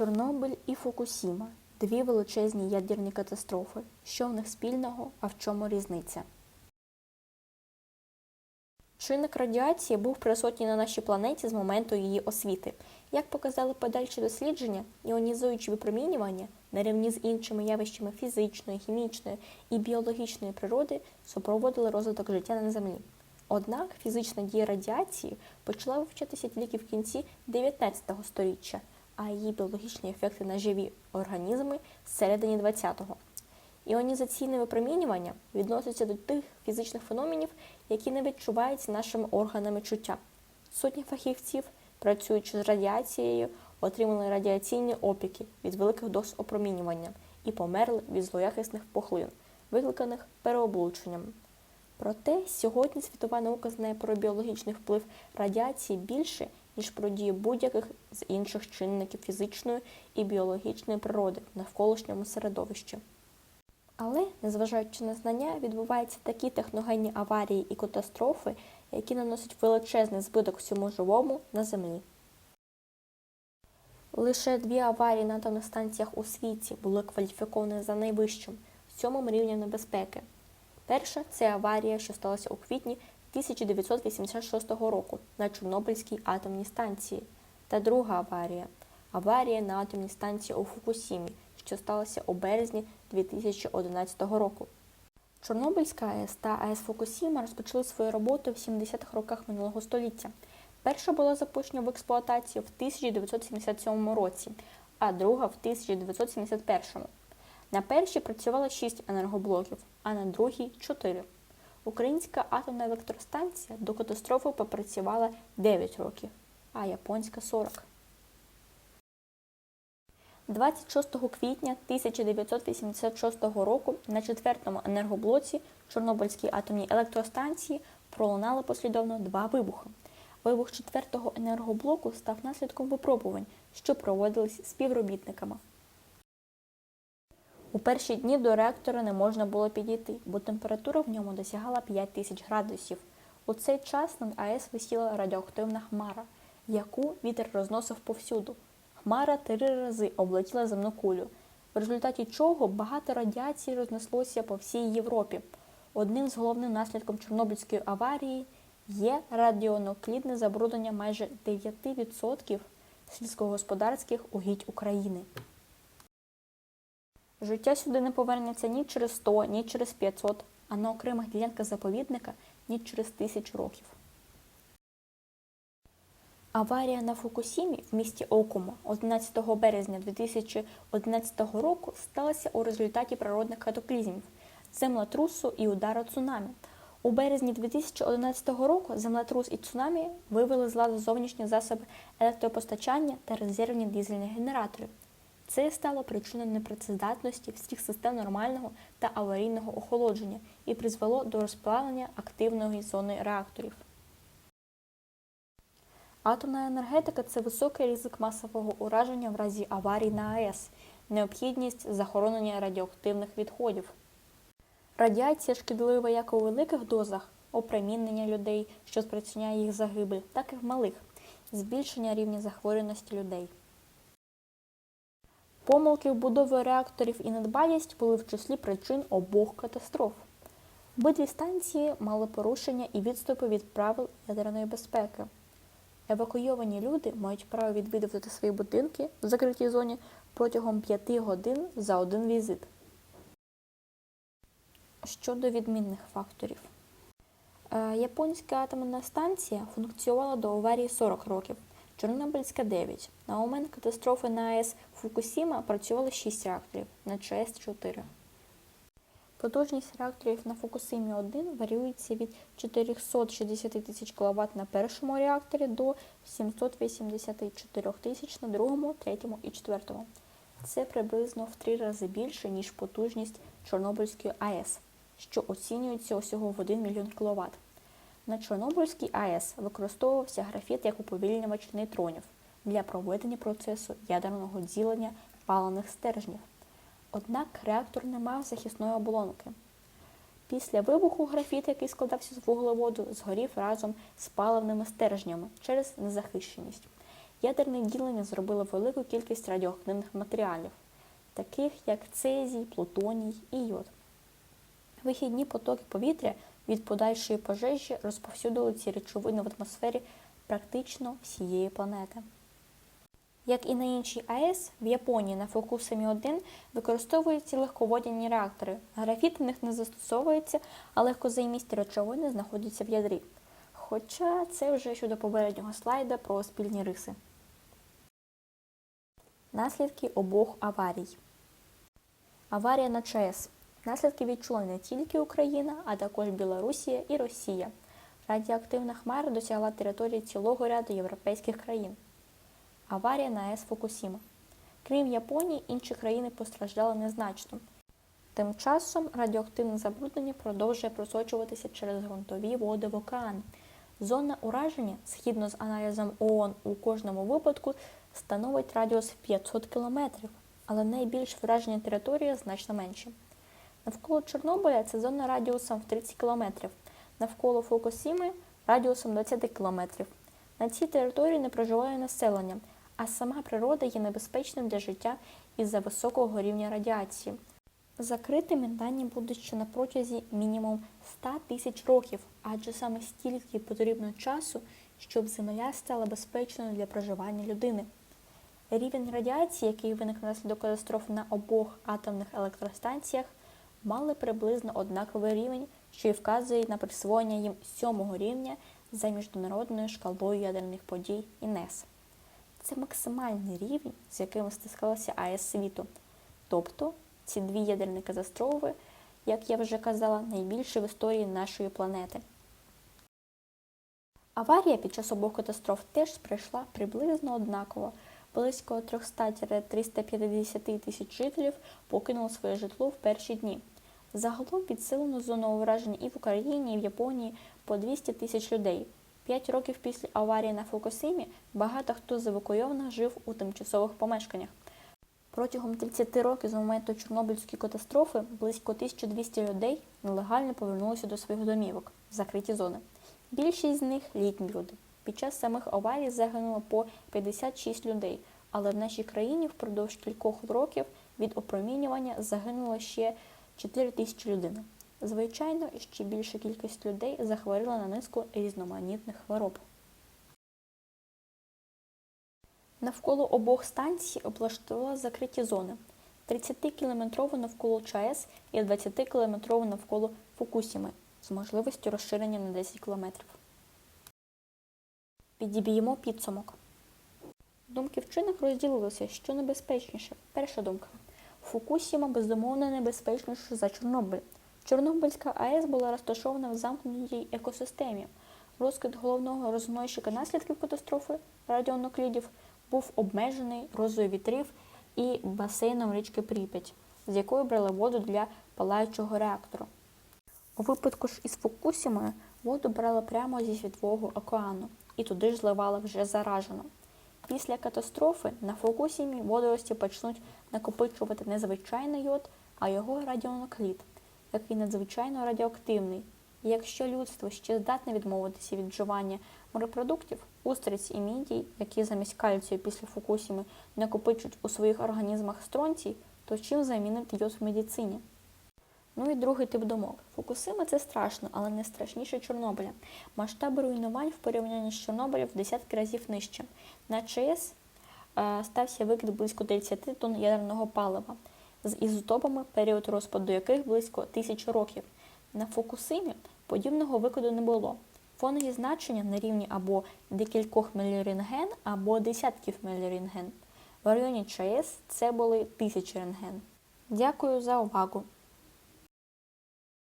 Чорнобиль і Фукусіма дві величезні ядерні катастрофи. Що в них спільного, а в чому різниця? Чинник радіації був присутній на нашій планеті з моменту її освіти. Як показали подальші дослідження, іонізуючі випромінювання на рівні з іншими явищами фізичної, хімічної і біологічної природи супроводили розвиток життя на Землі. Однак фізична дія радіації почала вивчатися тільки в кінці 19 століття, а її біологічні ефекти на живі організми всередині 20-го. Іонізаційне випромінювання відноситься до тих фізичних феноменів, які не відчуваються нашими органами чуття. Сотні фахівців, працюючи з радіацією, отримали радіаційні опіки від великих доз опромінювання і померли від злоякісних пухлин, викликаних переоблученням. Проте сьогодні світова наука знає про біологічний вплив радіації більше, ніж про дії будь-яких з інших чинників фізичної і біологічної природи в навколишньому середовищі. Але, незважаючи на знання, відбуваються такі техногенні аварії і катастрофи, які наносять величезний збиток всьому живому на землі. Лише дві аварії на атомних станціях у світі були кваліфіковані за найвищим сьомим рівнем небезпеки. Перша це аварія, що сталася у квітні 1986 року на Чорнобильській атомній станції, та друга аварія аварія на атомній станції у Фукусімі, що сталося у березні 2011 року. Чорнобильська АЕС та АЕС Фукусіма розпочали свою роботу в 70-х роках минулого століття. Перша була запущена в експлуатацію в 1977 році, а друга в 1971. На першій працювало 6 енергоблоків, а на другій 4. Українська атомна електростанція до катастрофи попрацювала 9 років, а японська 40. 26 квітня 1986 року на четвертому енергоблоці Чорнобильській атомній електростанції пролунали послідовно два вибухи. Вибух четвертого енергоблоку став наслідком випробувань, що проводились співробітниками. У перші дні до реактора не можна було підійти, бо температура в ньому досягала 5000 градусів. У цей час над АЕС висіла радіоактивна хмара, яку вітер розносив повсюду. Хмара три рази облетіла земну кулю, в результаті чого багато радіації рознеслося по всій Європі. Одним з головним наслідком Чорнобильської аварії є радіонуклідне забруднення майже 9% сільськогосподарських угідь України. Життя сюди не повернеться ні через 100, ні через 500, а на окремих ділянках заповідника ні через тисячу років. Аварія на Фукусімі в місті Окумо 11 березня 2011 року сталася у результаті природних катаклізмів, землетрусу і удару цунамі. У березні 2011 року землетрус і цунамі вивели з ладу зовнішні засоби електропостачання та резервні дизельні генератори. Це стало причиною непрацездатності всіх систем нормального та аварійного охолодження і призвело до розплавлення активної зони реакторів. Атомна енергетика це високий ризик масового ураження в разі аварій на АЕС, необхідність захоронення радіоактивних відходів. Радіація шкідлива як у великих дозах опромінення людей, що спричиняє їх загибель, так і в малих збільшення рівня захворюваності людей. Помилки в будові реакторів і недбалість були в числі причин обох катастроф. Обидві станції мали порушення і відступи від правил ядерної безпеки. Евакуйовані люди мають право відвідувати свої будинки в закритій зоні протягом 5 годин за один візит. Щодо відмінних факторів. Е, Японська атомна станція функціонувала до аварії 40 років, Чорнобильська 9. На момент катастрофи на АЕС Фукусіма працювали 6 реакторів, на ЧАЕС 4. Потужність реакторів на Фукусимі 1 варіюється від 460 тисяч кВт на першому реакторі до 784 тисяч на другому, третьому і четвертому. Це приблизно в три рази більше, ніж потужність Чорнобильської АЕС, що оцінюється усього в 1 мільйон кВт. На Чорнобильській АЕС використовувався графіт як уповільнювач нейтронів для проведення процесу ядерного ділення палених стержнів. Однак реактор не мав захисної оболонки. Після вибуху графіт, який складався з вуглеводу, згорів разом з паливними стержнями через незахищеність. ядерне ділення зробило велику кількість радіоактивних матеріалів, таких як цезій, плутоній і йод. Вихідні потоки повітря від подальшої пожежі розповсюдили ці речовини в атмосфері практично всієї планети. Як і на іншій АЕС, в Японії на Фукусимі 1 використовуються легководяні реактори. Графіт в них не застосовується, а легкозаймісті речовини знаходяться в ядрі. Хоча це вже щодо попереднього слайда про спільні риси. Наслідки обох аварій. Аварія на ЧАЕС. Наслідки відчула не тільки Україна, а також Білорусія і Росія. Радіоактивна хмара досягла території цілого ряду європейських країн. Аварія на АЕС Фукусіма. Крім Японії, інші країни постраждали незначно. Тим часом радіоактивне забруднення продовжує просочуватися через ґрунтові води в океан. Зона ураження, згідно з аналізом ООН у кожному випадку, становить радіус 500 км, але найбільш враження території значно менше. Навколо Чорнобиля це зона радіусом в 30 км, навколо Фукусіми радіусом 20 км. На цій території не проживає населення, а сама природа є небезпечним для життя із-за високого рівня радіації. Закритими дані будуть ще на протязі мінімум 100 тисяч років, адже саме стільки потрібно часу, щоб земля стала безпечною для проживання людини. Рівень радіації, який виник внаслідок катастроф на обох атомних електростанціях, мали приблизно однаковий рівень, що й вказує на присвоєння їм сьомого рівня за міжнародною шкалою ядерних подій ІНЕС. Це максимальний рівень, з яким стискалася АЕС світу. Тобто ці дві ядерні катастрофи, як я вже казала, найбільші в історії нашої планети. Аварія під час обох катастроф теж пройшла приблизно однаково. Близько 300-350 тисяч жителів покинуло своє житло в перші дні. Загалом підсилено зону ураження і в Україні, і в Японії по 200 тисяч людей. П'ять років після аварії на Фукусимі багато хто з евакуйованих жив у тимчасових помешканнях. Протягом 30 років з моменту Чорнобильської катастрофи близько 1200 людей нелегально повернулися до своїх домівок в закриті зони. Більшість з них літні люди. Під час самих аварій загинуло по 56 людей, але в нашій країні впродовж кількох років від опромінювання загинуло ще 4 тисячі людей. Звичайно, ще більша кількість людей захворіла на низку різноманітних хвороб. Навколо обох станцій облаштували закриті зони 30-кілометрово навколо ЧАЕС і 20-кілометрово навколо Фукусіми з можливістю розширення на 10 кілометрів. Підіб'ємо підсумок. Думки вчених розділилися, що небезпечніше. Перша думка. Фукусіма безумовно небезпечніше за Чорнобиль. Чорнобильська АЕС була розташована в замкнутій екосистемі. Розкид головного рознойщика наслідків катастрофи радіонуклідів був обмежений розою вітрів і басейном річки Прип'ять, з якої брали воду для палаючого реактору. У випадку ж із Фукусімою воду брали прямо зі Світового океану і туди ж зливали вже заражену. Після катастрофи на Фукусімі водорості почнуть накопичувати не звичайний йод, а його радіонуклід, який надзвичайно радіоактивний. І якщо людство ще здатне відмовитися від вживання морепродуктів, устриць і мідій, які замість кальцію після Фукусіми накопичують у своїх організмах стронцій, то чим замінити йод в медицині? Ну і другий тип думок. Фукусима це страшно, але не страшніше Чорнобиля. Масштаби руйнувань в порівнянні з Чорнобилем в десятки разів нижче. На ЧАЕС е, стався викид близько 30 тонн ядерного палива з ізотопами, період розпаду яких близько тисячі років. На Фукусимі подібного викиду не було. Фонові значення на рівні або декількох мілірентген, або десятків мілірентген. В районі ЧАЕС це були тисячі рентген. Дякую за увагу!